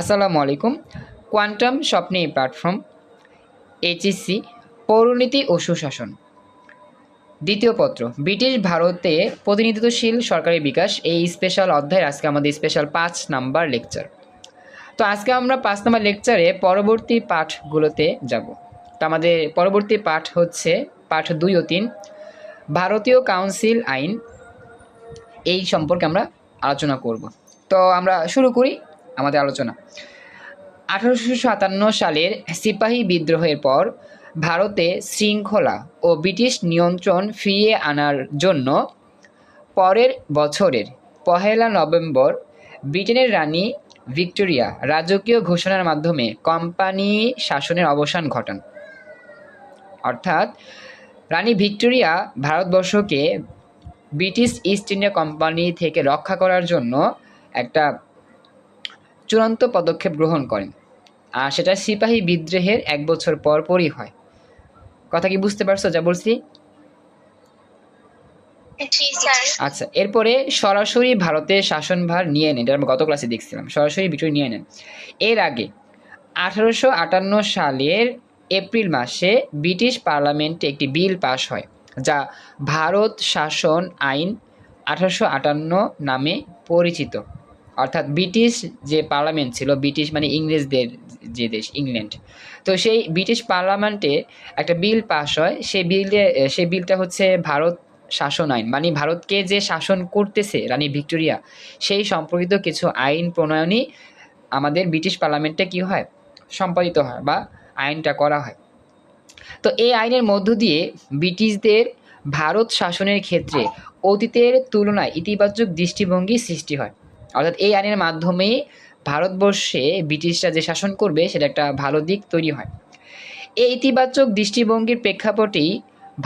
আসসালামু আলাইকুম। কোয়ান্টাম স্বপ্নে প্ল্যাটফর্ম, এইচএসসি, পৌরনীতি ও সুশাসন। দ্বিতীয় পত্র, ব্রিটিশ ভারতে প্রতিনিধিত্বশীল সরকারি বিকাশ, এই স্পেশাল অধ্যায়ের আজকে আমাদের স্পেশাল পাঁচ নাম্বার লেকচার তো আজকে আমরা পাঁচ নাম্বার লেকচারে পরবর্তী পাঠগুলোতে যাব। তো আমাদের পরবর্তী পাঠ হচ্ছে পাঠ দুই ও তিন, ভারতীয় কাউন্সিল আইন, এই সম্পর্কে আমরা আলোচনা করব। তো আমরা শুরু করি। আমাদের আলোচনা। আঠারোশো সাতান্ন সালের সিপাহী বিদ্রোহের পর ভারতে শৃঙ্খলা ও ব্রিটিশ নিয়ন্ত্রণ ফিরিয়ে আনার জন্য পরের বছরের পহেলা নভেম্বর ব্রিটেনের রানী ভিক্টোরিয়া রাজকীয় ঘোষণার মাধ্যমে কোম্পানি শাসনের অবসান ঘটান। অর্থাৎ রানী ভিক্টোরিয়া ভারতবর্ষকে ব্রিটিশ ইস্ট ইন্ডিয়া কোম্পানি থেকে রক্ষা করার জন্য একটা চূড়ান্ত পদক্ষেপ গ্রহণ করেন। আর সেটা সিপাহী বিদ্রোহের এক বছর পর পরই হয়। কথা কি বুঝতে পারছ যা বলছি আচ্ছা এরপরে সরাসরি ভারতের শাসনভার নিয়ে নেন। এটা আমরা গত ক্লাসে দেখছিলাম। সরাসরি ভিক্টোরি নিয়ে নেন। এর আগে আঠারোশো আটান্ন সালের এপ্রিল মাসে ব্রিটিশ পার্লামেন্টে একটি বিল পাস হয় যা ভারত শাসন আইন আঠারোশো আটান্ন নামে পরিচিত। অর্থাৎ ব্রিটিশ যে পার্লামেন্ট ছিল, ব্রিটিশ মানে ইংরেজদের যে দেশ, ইংল্যান্ড। তো সেই ব্রিটিশ পার্লামেন্টে একটা বিল পাস হয়। সেই বিলে, সেই বিলটা হচ্ছে ভারত শাসন আইন। মানে ভারতকে যে শাসন করতেছে রানী ভিক্টোরিয়া, সেই সম্পর্কিত কিছু আইন প্রণয়নই আমাদের ব্রিটিশ পার্লামেন্টে কি হয়? সম্পাদিত হয় বা আইনটা করা হয়। তো এই আইনের মধ্য দিয়ে ব্রিটিশদের ভারত শাসনের ক্ষেত্রে অতীতের তুলনায় ইতিবাচক দৃষ্টিভঙ্গি সৃষ্টি হয়। অর্থাৎ এই আইনের মাধ্যমেই ভারতবর্ষে ব্রিটিশরা যে শাসন করবে, সেটা একটা ভালো দিক তৈরি হয়। এই ইতিবাচক দৃষ্টিভঙ্গির প্রেক্ষাপটেই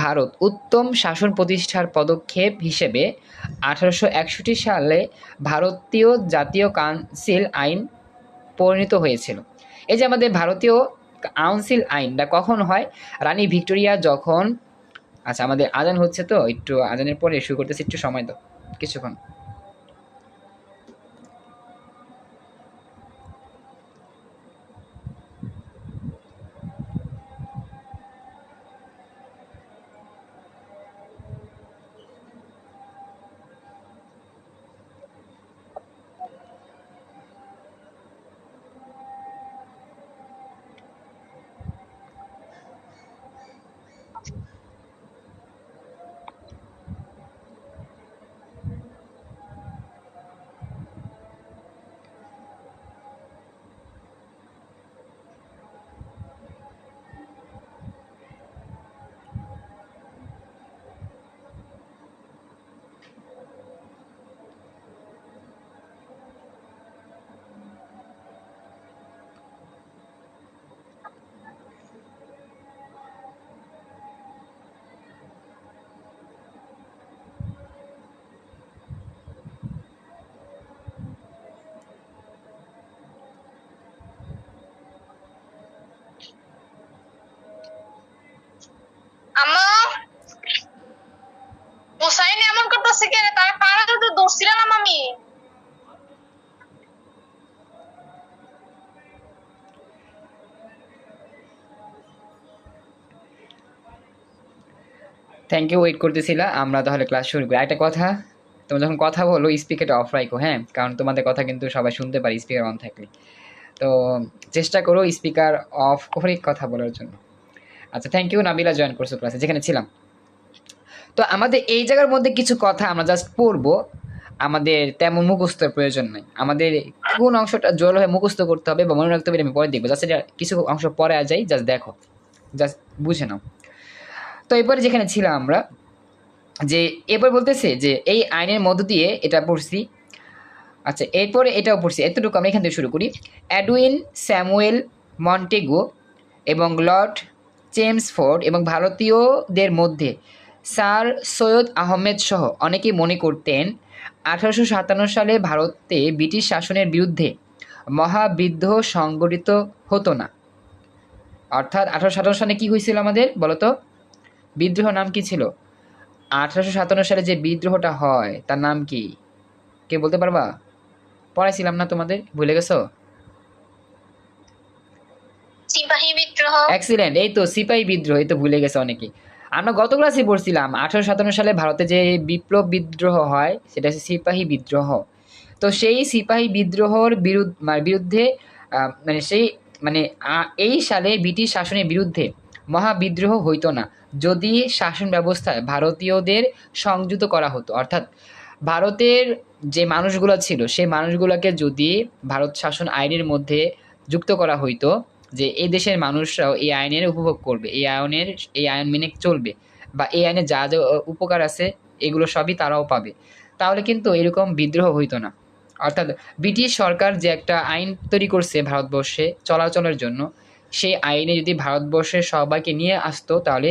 ভারত উত্তম শাসন প্রতিষ্ঠার পদক্ষেপ হিসেবে আঠারোশো একষট্টি সালে ভারতীয় জাতীয় কাউন্সিল আইন পরিণত হয়েছিল। এই যে আমাদের ভারতীয় কাউন্সিল আইনটা কখন হয়? রানী ভিক্টোরিয়া যখন আচ্ছা আমাদের আজান হচ্ছে তো, একটু আজানের পরে শুরু করতেছি, একটু সময় দাও, কিছুক্ষণ। থ্যাংক ইউ ওয়েট করতেছিলা আমরা তাহলে ক্লাস শুরু করি। একটা কথা তোমরা যখন কথা বলো স্পিকারটা অফ রাখো হ্যাঁ? কারণ তোমাদের কথা কিন্তু সবাই শুনতে পারে স্পিকার অন থাকলে। তো চেষ্টা করো স্পিকার অফ করে কথা বলার জন্য। আচ্ছা থ্যাংক ইউ নাবিলা জয়েন করছ ক্লাসে যেখানে ছিলাম। তো আমাদের এই জায়গার মধ্যে কিছু কথা আমরা জাস্ট পড়ব। আমাদের তেমন মুখস্থর প্রয়োজন নাই। আমাদের কোন অংশটা জল হয়ে মুখস্থ করতে হবে বা মনে রাখতে হবে আমি পরে দেখব। জাস্ট কিছু অংশ পরে যাই জাস্ট দেখো। জাস্ট বুঝে নাও। তো এরপরে যেখানে ছিলাম আমরা, যে এরপর বলতেছে যে এই আইনের মধ্য দিয়ে এটা পড়ছি। আচ্ছা এরপরে এটাও পড়ছি। এতটুকু আমরা এখান থেকে শুরু করি। অ্যাডুইন স্যামুয়েল মন্টেগো এবং লর্ড চেমসফোর্ড এবং ভারতীয়দের মধ্যে স্যার সৈয়দ আহমেদ সহ অনেকেই মনে করতেন আঠারোশো সাতান্ন সালে ভারতে ব্রিটিশ শাসনের বিরুদ্ধে মহাবিদ্রোহ সংগঠিত হতো না। অর্থাৎ আঠারোশো সাতান্ন সালে কী হয়েছিল আমাদের বলতো? বিদ্রোহ নাম কি ছিল? আঠারোশো সাতান্ন সালে যে বিদ্রোহটা হয় তার নাম কি? কে বলতে পারবা? পড়াইছিলাম না তোমাদের ভুলে গেছো? বিদ্রোহ। এক্সিলেন্ট এই তো সিপাহী বিদ্রোহ এই তো ভুলে গেছে অনেকে। আমরা গত ক্লাসে পড়ছিলাম আঠারোশো সাতান্ন সালে ভারতে যে বিপ্লব বিদ্রোহ হয় সেটা হচ্ছে সিপাহী বিদ্রোহ। তো সেই সিপাহী বিদ্রোহর বিরুদ্ধ মানে বিরুদ্ধে আহ, মানে সেই মানে এই সালে ব্রিটিশ শাসনের বিরুদ্ধে মহাবিদ্রোহ হইতো না। যদি শাসন ব্যবস্থায় ভারতীয়দের সংযুক্ত করা হতো, অর্থাৎ ভারতের যে মানুষগুলো ছিল, সেই মানুষগুলোকে যদি ভারত শাসন আইনের মধ্যে যুক্ত করা হইতো, যে এই দেশের মানুষরাও এই আইনের উপভোগ করবে, এই আইনের, এই আইন মেনে চলবে বা এই আইনে যা যা উপকার আছে, এগুলো সবই তারাও পাবে, তাহলে কিন্তু এরকম বিদ্রোহ হইতো না। অর্থাৎ ব্রিটিশ সরকার যে একটা আইন তৈরি করছে ভারতবর্ষে চলাচলের জন্য, সেই আইনে যদি ভারতবর্ষের সবাইকে নিয়ে আসতো, তাহলে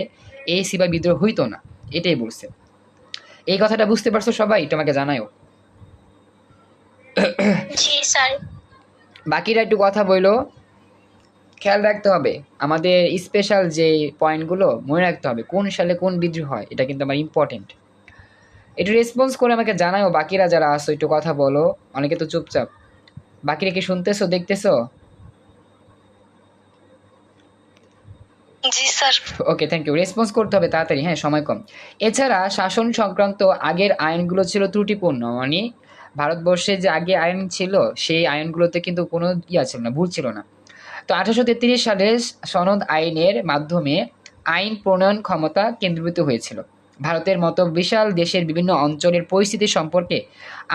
এই সিবা বিদ্রোহ হইতো না এটাই বলছে। এই কথাটা বুঝতে পারছ সবাই? তোমাকে জানায়ও। জি স্যার। বাকিরা একটু কথা বইলো। খেয়াল রাখতে হবে আমাদের স্পেশাল যে পয়েন্টগুলো মনে রাখতে হবে কোন সালে কোন বিদ্রোহ হয় এটা কিন্তু আমার ইম্পর্টেন্ট একটু রেসপন্স করে আমাকে জানাও বাকিরা যারা আসো একটু কথা বলো অনেকে তো চুপচাপ। বাকিরা কি শুনতেছো দেখতেছো? জি, sir. Okay thank you response করতে হবে তাড়াতাড়ি হ্যাঁ সময় কম। এছাড়া শাসন সংক্রান্ত আগের আইনগুলো ছিল ত্রুটিপূর্ণ। মানে ভারতবর্ষে যে আগে আইন ছিল, সেই আইনগুলোতে কিন্তু কোনো ইয়া ছিল না, ভুল ছিল না। তো আঠারোশো তেত্রিশ সালে সনদ আইনের মাধ্যমে আইন প্রণয়ন ক্ষমতা কেন্দ্রীভূত হয়েছিল। ভারতের মতো বিশাল দেশের বিভিন্ন অঞ্চলের পরিস্থিতি সম্পর্কে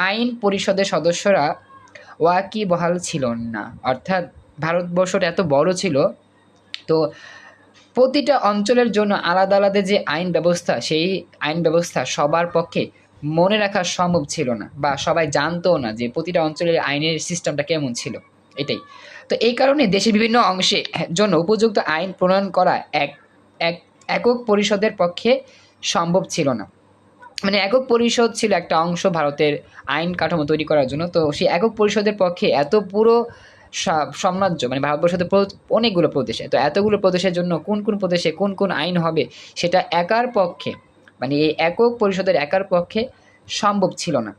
আইন পরিষদের সদস্যরা ওয়াকিবহাল ছিল না। অর্থাৎ ভারতবর্ষটা এত বড় ছিল, তো প্রতিটা অঞ্চলের জন্য আলাদা আলাদা যে আইন ব্যবস্থা, সেই আইন ব্যবস্থা সবার পক্ষে মনে রাখা সম্ভব ছিল না বা সবাই জানতো না যে প্রতিটা অঞ্চলের আইনের সিস্টেমটা কেমন ছিল। এটাই। তো এই কারণে দেশের বিভিন্ন অংশে জন্য উপযুক্ত আইন প্রণয়ন করা এক এক, একক পরিষদের পক্ষে সম্ভব ছিল না। মানে একক পরিষদ ছিল একটা অংশ ভারতের আইন কাঠামো তৈরি করার জন্য। তো সেই একক পরিষদের পক্ষে এত পুরো সাম্রাজ্য মানে ভারতবর্ষের প্র- অনেকগুলো প্রদেশে। তো এতগুলো প্রদেশের জন্য কোন কোন প্রদেশে কোন কোন আইন হবে, সেটা একার পক্ষে মানে এই একক পরিষদের একার পক্ষে সম্ভব ছিল না।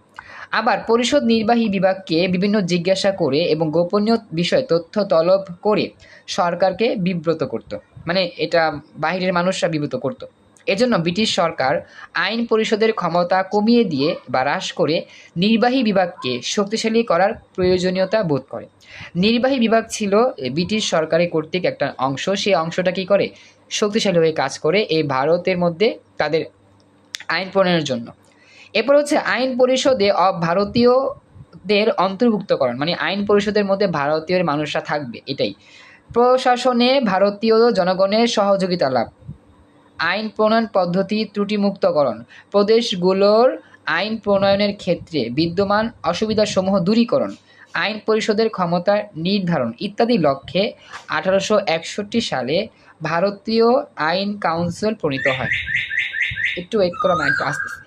আবার পরিষদ নির্বাহী বিভাগকে বিভিন্ন জিজ্ঞাসা করে এবং গোপনীয় বিষয়ে তথ্য তলব করে সরকারকে বিব্রত করত। মানে এটা বাইরের মানুষরা বিব্রত করত। এজন্য ব্রিটিশ সরকার আইন পরিষদের ক্ষমতা কমিয়ে দিয়ে বা হ্রাস করে নির্বাহী বিভাগকে শক্তিশালী করার প্রয়োজনীয়তা বোধ করে। নির্বাহী বিভাগ ছিল ব্রিটিশ সরকারের কর্তৃক একটা অংশ। সেই অংশটা কী করে? শক্তিশালী হয়ে কাজ করে এই ভারতের মধ্যে তাদের আইন প্রণয়নের জন্য। এরপর হচ্ছে আইন পরিষদে ভারতীয়দের অন্তর্ভুক্তকরণ মানে আইন পরিষদের মধ্যে ভারতীয় মানুষরা থাকবে, এটাই। প্রশাসনে ভারতীয় জনগণের সহযোগিতা লাভ। আইন প্রণয়ন পদ্ধতি ত্রুটিমুক্তকরণ। প্রদেশগুলোর আইন প্রণয়নের ক্ষেত্রে বিদ্যমান অসুবিধাসমূহ দূরীকরণ, আইন পরিষদের ক্ষমতা নির্ধারণ ইত্যাদি লক্ষ্যে আঠারোশো একষট্টি সালে ভারতীয় আইন কাউন্সিল প্রণীত হয়। একটু ওয়েট করো আমি একটু আসতেছি।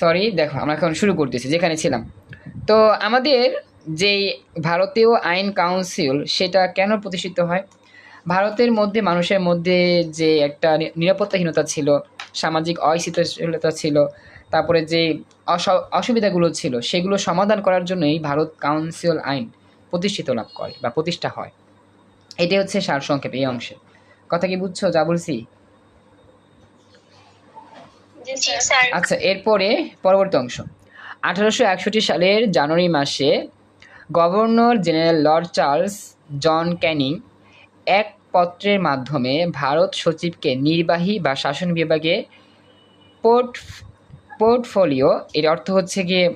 সরি দেখো, আমরা এখন শুরু করতেছি, যেখানে ছিলাম। তো আমাদের যেই ভারতীয় আইন কাউন্সিল, সেটা কেন প্রতিষ্ঠিত হয়? ভারতের মধ্যে, মানুষের মধ্যে যে একটা নিরাপত্তাহীনতা ছিল, সামাজিক অস্থিতিশীলতা ছিল, তারপরে যে অস- অসুবিধাগুলো ছিল, সেগুলো সমাধান করার জন্যই ভারত কাউন্সিল আইন প্রতিষ্ঠিত লাভ করে বা প্রতিষ্ঠা হয়। এটাই হচ্ছে সারসংক্ষেপ, এই অংশে। কথা কি বুঝছ যা বলছি আচ্ছা এরপরে পরবর্তী অংশ। আঠারোশো একষট্টি সালের জানুয়ারি মাসে governor general lord Charles John Canning এক পত্রের মাধ্যমে ভারত সচিবকে নির্বাহী বা শাসন বিভাগে পোর্ট পোর্টফোলিও এর অর্থ হচ্ছে গিয়ে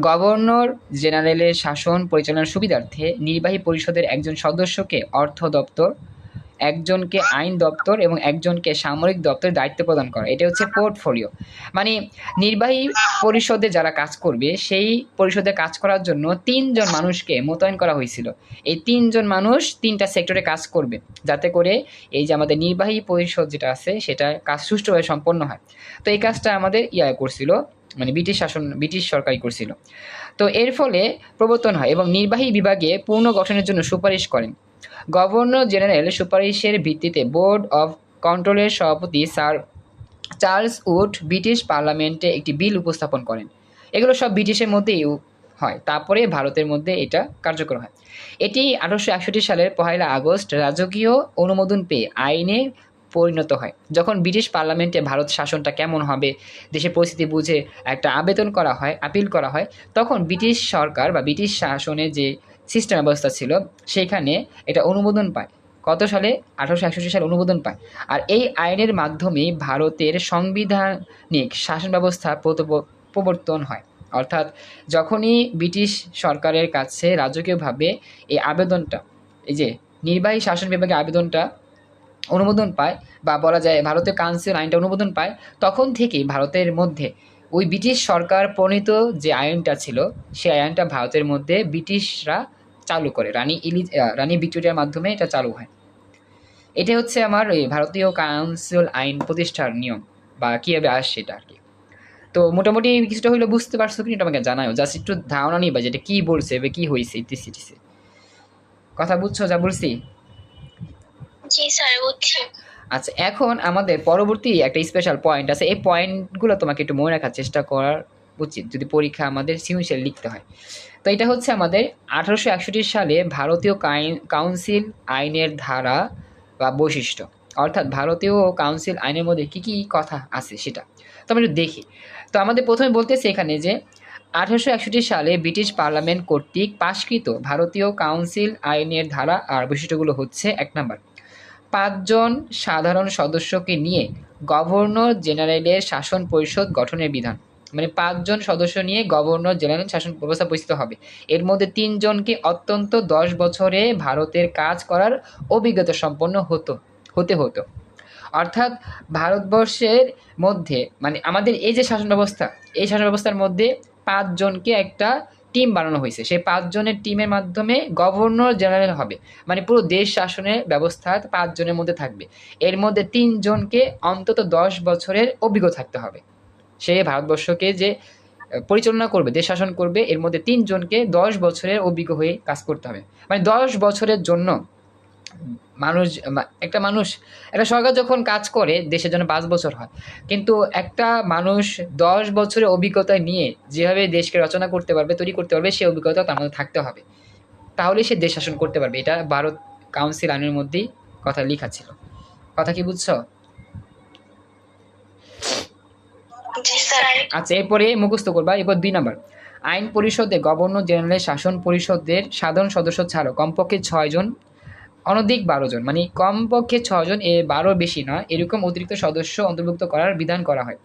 গভর্নর জেনারেলের শাসন পরিচালনার সুবিধার্থে নির্বাহী পরিষদের একজন সদস্যকে অর্থ দপ্তর একজনকে আইন দপ্তর এবং একজনকে সামরিক দপ্তরের দায়িত্ব প্রদান করা। এটা হচ্ছে পোর্টফোলিও মানে নির্বাহী পরিষদে যারা কাজ করবে, সেই পরিষদে কাজ করার জন্য তিনজন মানুষকে মোতায়েন করা হয়েছিল। এই তিনজন মানুষ তিনটা সেক্টরে কাজ করবে, যাতে করে এই যে আমাদের নির্বাহী পরিষদ যেটা আছে, সেটা কাজ সুষ্ঠুভাবে সম্পন্ন হয়। তো এই কাজটা আমাদের ইয়া করছিল মানে ব্রিটিশ শাসন, ব্রিটিশ সরকারই করছিল। তো এর ফলে প্রবর্তন হয় এবং নির্বাহী বিভাগে পুনর্গঠনের জন্য সুপারিশ করেন। গভর্নর জেনারেল সুপারিশের ভিত্তিতে বোর্ড অফ কন্ট্রোলের সভাপতি স্যার চার্লস উড ব্রিটিশ পার্লামেন্টে একটি বিল উপস্থাপন করেন। এগুলো সব ব্রিটিশের মধ্যেই হয়। তারপরে ভারতের মধ্যে এটা কার্যকর হয়। এটি আঠারোশো একষট্টি সালের পহেলা আগস্ট রাজকীয় অনুমোদন পেয়ে আইনে পরিণত হয়। যখন ব্রিটিশ পার্লামেন্টে ভারত শাসনটা কেমন হবে, দেশের পরিস্থিতি বুঝে একটা আবেদন করা হয়, আপিল করা হয়, তখন ব্রিটিশ সরকার বা ব্রিটিশ শাসনে যে সিস্টেম ব্যবস্থা ছিল, সেইখানে এটা অনুমোদন পায়। কত সালে? আঠারোশো একষট্টি সালে অনুমোদন পায়। আর এই আইনের মাধ্যমেই ভারতের সাংবিধানিক শাসন ব্যবস্থা প্রবর্তন হয়। অর্থাৎ যখনই ব্রিটিশ সরকারের কাছে রাজকীয়ভাবে এই আবেদনটা, এই যে নির্বাহী শাসন বিভাগের আবেদনটা অনুমোদন পায় বা বলা যায় ভারতীয় কাউন্সিল আইনটা অনুমোদন পায়, তখন থেকেই ভারতের মধ্যে ওই ব্রিটিশ সরকার প্রণীত যে আইনটা ছিল, সেই আইনটা ভারতের মধ্যে ব্রিটিশরা চালু করে। রানী ইলি আহ, রানী ভিক্টোরিয়ার মাধ্যমে এটা চালু হয়। এটা হচ্ছে আমার এই ভারতীয় কাউন্সিল আইন প্রতিষ্ঠার নিয়ম বা কীভাবে আসছে এটা আর কি। তো মোটামুটি কিছুটা হইলে বুঝতে পারছ কি এটা আমাকে জানাও জাস্ট একটু ধারণা নিবা যেটা কী বলছে বা কী হয়েছে ইতিসি ইতিসি কথা বুঝছ যা বলছি? জি স্যার বুঝছি। আচ্ছা এখন আমাদের পরবর্তী একটা স্পেশাল পয়েন্ট আছে। এই পয়েন্টগুলো তোমাকে একটু মনে রাখার চেষ্টা করার উচিত যদি পরীক্ষা আমাদের সিউন্সিয়াল লিখতে হয়। তো এটা হচ্ছে আমাদের আঠারোশো একষট্টি সালে ভারতীয় কাউন্সিল আইনের ধারা বা বৈশিষ্ট্য। অর্থাৎ ভারতীয় কাউন্সিল আইনের মধ্যে কী কী কথা আছে সেটা। তো আমরা একটু দেখি। তো আমাদের প্রথমে বলতেছে এখানে যে আঠারোশো একষট্টি সালে ব্রিটিশ পার্লামেন্ট কর্তৃক পাশকৃত ভারতীয় কাউন্সিল আইনের ধারা আর বৈশিষ্ট্যগুলো হচ্ছে এক নম্বর। পাঁচজন সাধারণ সদস্যকে নিয়ে গভর্নর জেনারেলের শাসন পরিষদ গঠনের বিধান। মানে পাঁচজন সদস্য নিয়ে গভর্নর জেনারেল শাসন ব্যবস্থা পরিচিত হবে। এর মধ্যে তিনজনকে অত্যন্ত দশ বছরে ভারতের কাজ করার অভিজ্ঞতা সম্পন্ন হতো, হতে হতো। অর্থাৎ ভারতবর্ষের মধ্যে মানে আমাদের এই যে শাসন ব্যবস্থা, এই শাসন ব্যবস্থার মধ্যে পাঁচজনকে একটা টিম বানানো হয়েছে। সেই পাঁচজনের টিমের মাধ্যমে গভর্নর জেনারেল হবে। মানে পুরো দেশ শাসনের ব্যবস্থা পাঁচজনের মধ্যে থাকবে। এর মধ্যে তিনজনকে অন্তত দশ বছরের অভিজ্ঞ থাকতে হবে। সে ভারতবর্ষকে যে পরিচালনা করবে, দেশ শাসন করবে, এর মধ্যে তিনজনকে দশ বছরের অভিজ্ঞ হয়ে কাজ করতে হবে। মানে দশ বছরের জন্য মানুষ একটা মানুষ, একটা সরকার যখন কাজ করে, দেশের জন্য পাঁচ বছর হয়। কিন্তু একটা মানুষ দশ বছরের অভিজ্ঞতা নিয়ে যেভাবে দেশকে রচনা করতে পারবে, তৈরি করতে পারবে সেই অভিজ্ঞতা তার মধ্যে থাকতে হবে। তাহলে সে দেশ শাসন করতে পারবে। এটা ভারত কাউন্সিল আইনের মধ্যেই কথা লেখা ছিল। কথা কি বুঝছ জি স্যার আচ্ছা এরপরে মুখস্থ করবা। এরপর দুই নাম্বার। আইন পরিষদে গভর্নর জেনারেলের শাসন পরিষদের সাধারণ সদস্য ছাড়াও কমপক্ষে ছয়জন অনধিক বারো জন। মানে কমপক্ষে ছজন এ বারো বেশি নয়। এরকম অতিরিক্ত সদস্য অন্তর্ভুক্ত করার বিধান করা হয়।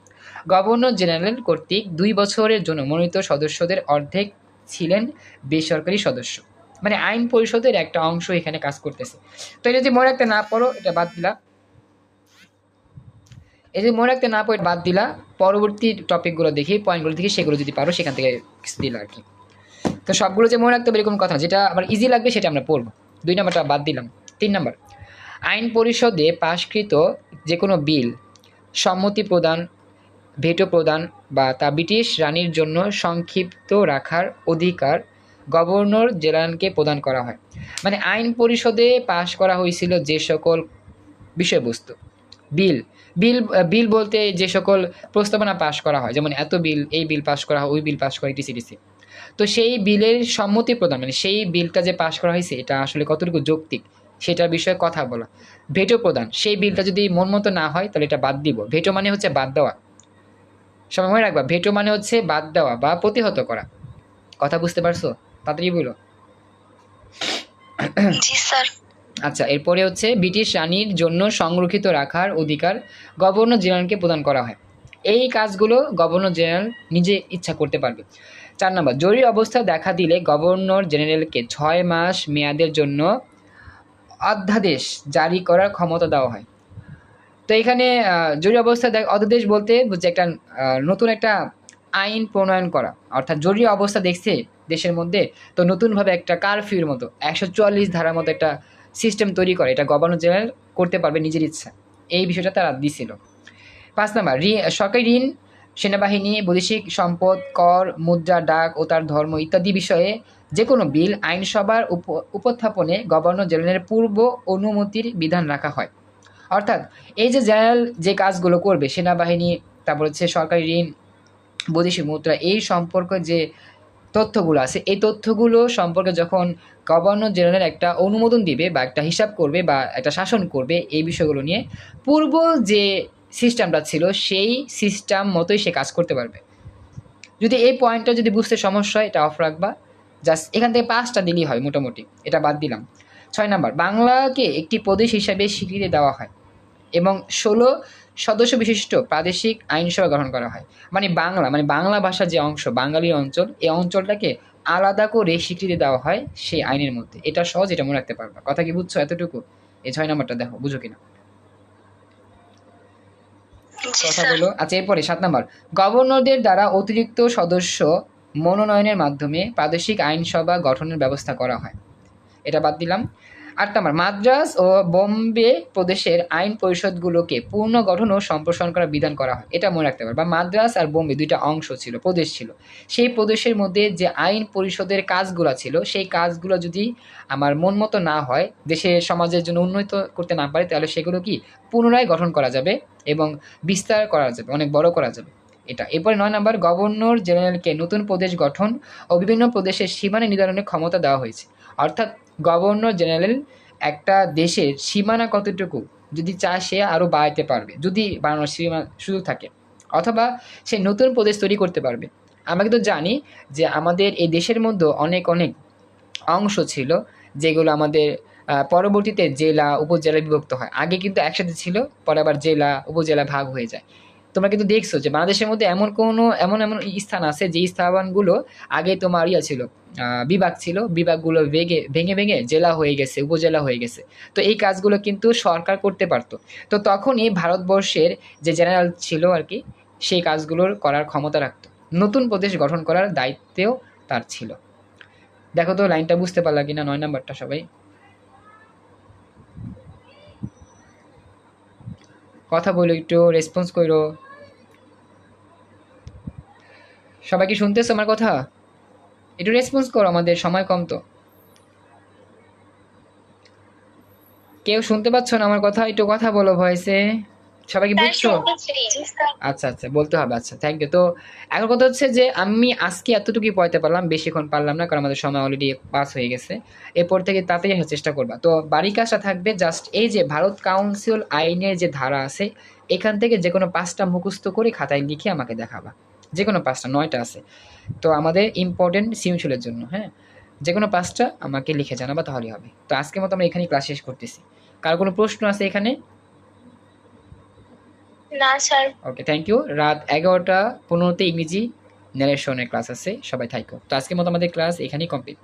গভর্নর জেনারেল কর্তৃক দুই বছরের জন্য মনোনীত সদস্যদের অর্ধেক ছিলেন বেসরকারি সদস্য। মানে আইন পরিষদের একটা অংশ এখানে কাজ করতেছে। তো এটা যদি মনে রাখতে না পারো, এটা বাদ দিলা। এই যে মনে রাখতে না পয়েন্ট বাদ দিলা, পরবর্তী টপিকগুলো দেখি পয়েন্টগুলো দেখি, সেগুলো যদি পারো, সেখান থেকে কিছু দিলা আর কি। তো সবগুলো যে মনে রাখতে হবে এরকম কথা, যেটা আমার ইজি লাগবে সেটা আমরা পড়ব। দুই নাম্বারটা বাদ দিলাম। তিন নাম্বার, আইন পরিষদে পাশকৃত যে কোনো বিল সম্মতি প্রদান, ভেটো প্রদান বা তা ব্রিটিশ রানীর জন্য সংক্ষিপ্ত রাখার অধিকার গভর্নর জেনারেলকে প্রদান করা হয়। মানে আইন পরিষদে পাশ করা হয়েছিল যে সকল বিষয়বস্তু। বিল। বিল বিল বলতে যে সকল প্রস্তাবনা পাশ করা হয়, যেমন এত বিল, এই বিল পাশ করা হয়, ওই বিল পাশ করা টিসি টিসি তো সেই বিলের সম্মতি প্রদান মানে সেই বিলটা যে পাশ করা হয়েছে, এটা আসলে কতটুকু যৌক্তিক, সেটার বিষয়ে কথা বলা। ভেটো প্রদান, সেই বিলটা যদি মন মতো না হয়, তাহলে এটা বাদ দিব। ভেটো মানে হচ্ছে বাদ দেওয়া। সবাই মনে রাখবা, ভেটো মানে হচ্ছে বাদ দেওয়া বা প্রতিহত করা। কথা বুঝতে পারছ? তাড়াতাড়ি বলো। জি, স্যার। আচ্ছা এরপরে হচ্ছে ব্রিটিশ রানীর জন্য সংরক্ষিত রাখার অধিকার গভর্নর জেনারেলকে প্রদান করা হয়। এই কাজগুলো গভর্নর জেনারেল নিজে ইচ্ছা করতে পারবে। চার নম্বর, জরুরি অবস্থা দেখা দিলে গভর্নর জেনারেলকে ছয় মাস মেয়াদের জন্য অধ্যাদেশ জারি করার ক্ষমতা দেওয়া হয়। তো এখানে জরুরি অবস্থা অধ্যাদেশ বলতে বুঝছে একটা নতুন একটা আইন প্রণয়ন করা। অর্থাৎ জরুরি অবস্থা দেখছে দেশের মধ্যে, তো নতুনভাবে একটা কারফিউর মতো, একশো চুয়াল্লিশ ধারার মতো একটা সিস্টেম তৈরি করে, এটা গভর্নর জেনারেল করতে পারবে নিজের ইচ্ছা। এই বিষয়টা তারা দিছিল। পাঁচ নাম্বার সরকারি ঋণ, সেনাবাহিনী, বৈদেশিক সম্পদ, কর, মুদ্রা, ডাক ও তার ধর্ম ইত্যাদি বিষয়ে যে কোনো বিল আইনসভার উপ- উপস্থাপনে গভর্নর জেনারেলের পূর্ব অনুমতির বিধান রাখা হয়। অর্থাৎ এই যে জেনারেল যে কাজগুলো করবে, সেনাবাহিনী, তারপর হচ্ছে সরকারি ঋণ, বৈদেশিক মুদ্রা, এই সম্পর্কে যে তথ্যগুলো আছে, এই তথ্যগুলো সম্পর্কে যখন গভর্নর জেনারেল একটা অনুমোদন দিবে বা একটা হিসাব করবে বা একটা শাসন করবে এই বিষয়গুলো নিয়ে, পূর্ব যে সিস্টেমটা ছিল সেই সিস্টেম মতোই সে কাজ করতে পারবে। যদি এই পয়েন্টটা যদি বুঝতে সমস্যা হয়, এটা অফ রাখবা। জাস্ট এখান থেকে পাঁচটা দিলেই হয় মোটামুটি, এটা বাদ দিলাম। ছয় নাম্বার, বাংলাকে একটি প্রদেশ হিসাবে স্বীকৃতি দেওয়া হয় এবং ষোলো সদস্য বিশিষ্ট প্রাদেশিক আইনসভা গ্রহণ করা হয়। মানে বাংলা মানে বাংলা ভাষার যে অংশ বাঙালি অঞ্চল, এই অঞ্চলটাকে আলাদা করে স্বীকৃতি দেওয়া হয় সেই আইনের মধ্যে। এটা সহজ এটা মনে রাখতে পারবা কথা কি বুঝছ? এতটুকু। এই ছয় নাম্বারটা দেখো বুঝো কিনা? কথা বলো। আচ্ছা এরপরে সাত নাম্বার। গভর্নরদের দ্বারা অতিরিক্ত সদস্য মনোনয়নের মাধ্যমে প্রাদেশিক আইনসভা গঠনের ব্যবস্থা করা হয়। এটা বাদ দিলাম। আট নাম্বার মাদ্রাজ ও বোম্বে প্রদেশের আইন পরিষদগুলোকে পূর্ণ গঠন ও সম্প্রসারণ করার বিধান করা হয়। এটা মনে রাখতে পারবে বা মাদ্রাজ আর বোম্বে দুইটা অংশ ছিল, প্রদেশ ছিল। সেই প্রদেশের মধ্যে যে আইন পরিষদের কাজগুলো ছিল, সেই কাজগুলো যদি আমার মন মতো না হয় দেশের সমাজের জন্য উন্নত করতে না পারে, তাহলে সেগুলো কি পুনরায় গঠন করা যাবে এবং বিস্তার করা যাবে, অনেক বড় করা যাবে। এটা। এরপরে নয় নম্বর, গভর্নর জেনারেলকে নতুন প্রদেশ গঠন ও বিভিন্ন প্রদেশের সীমানা নির্ধারণের ক্ষমতা দেওয়া হয়েছে। অর্থাৎ গভর্নর জেনারেল একটা দেশের সীমানা কতটুকু? যদি চায় সে আরও বাড়াতে পারবে। যদি বাড়ানোর সীমা সুযোগ থাকে। অথবা সে নতুন প্রদেশ তৈরি করতে পারবে। আমরা কিন্তু জানি যে আমাদের এই দেশের মধ্যে অনেক অনেক অংশ ছিল যেগুলো আমাদের পরবর্তীতে জেলা, উপজেলায় বিভক্ত হয়। আগে কিন্তু একসাথে ছিল, পরে আবার জেলা, উপজেলা ভাগ হয়ে যায়। তোমরা কিন্তু দেখছ যে বাংলাদেশের মধ্যে এমন কোনো, এমন এমন স্থান আছে যে স্থানগুলো আগে তোমার ইয়া ছিল বিভাগ ছিল। বিভাগগুলো ভেঙে ভেঙে ভেঙে জেলা হয়ে গেছে, উপজেলা হয়ে গেছে। তো এই কাজগুলো কিন্তু সরকার করতে পারতো। তো তখনই ভারতবর্ষের যে জেনারেল ছিল আর কি, সেই কাজগুলোর করার ক্ষমতা রাখতো। নতুন প্রদেশ গঠন করার দায়িত্বেও তার ছিল। দেখো তো লাইনটা বুঝতে পারলা কিনা, নয় নাম্বারটা সবাই। কথা বলো, একটু রেসপন্স করো। সবাই কি শুনতেছো আমার কথা? একটু রেসপন্স করো আমাদের সময় কম তো। কেউ শুনতে পাচ্ছ না আমার কথা? একটু কথা বলো ভয়েসে সবাই কি বুঝছ? আচ্ছা আচ্ছা বলতে হবে আচ্ছা থ্যাংক ইউ তো এখন কথা হচ্ছে যে আমি আজকে এতটুকুই পড়াতে পারলাম বেশিক্ষণ পারলাম না কারণ আমাদের সময় অলরেডি পাস হয়ে গেছে। এরপর থেকে তাতেই আসার চেষ্টা করবা। তো বাড়ি কাজটা থাকবে জাস্ট এই যে ভারত কাউন্সিল আইনের যে ধারা আছে এখান থেকে যে কোনো পাঁচটা মুখস্থ করে খাতায় লিখে আমাকে দেখাবা। যে কোনো পাঁচটা নয়টা আছে। তো আমাদের ইম্পর্টেন্ট সিমশুলের জন্য হ্যাঁ? যে কোনো পাঁচটা আমাকে লিখে জানাবা তাহলেই হবে। তো আজকের মতো আমরা এখানেই ক্লাস শেষ করতেছি। কার কোনো প্রশ্ন আছে এখানে? না স্যার ওকে থ্যাংক ইউ রাত এগারোটা পনেরোতে ইংরেজি ন্যারেশনের ক্লাস আছে সবাই থাইকো। তো আজকের মতো আমাদের ক্লাস এখানেই কমপ্লিট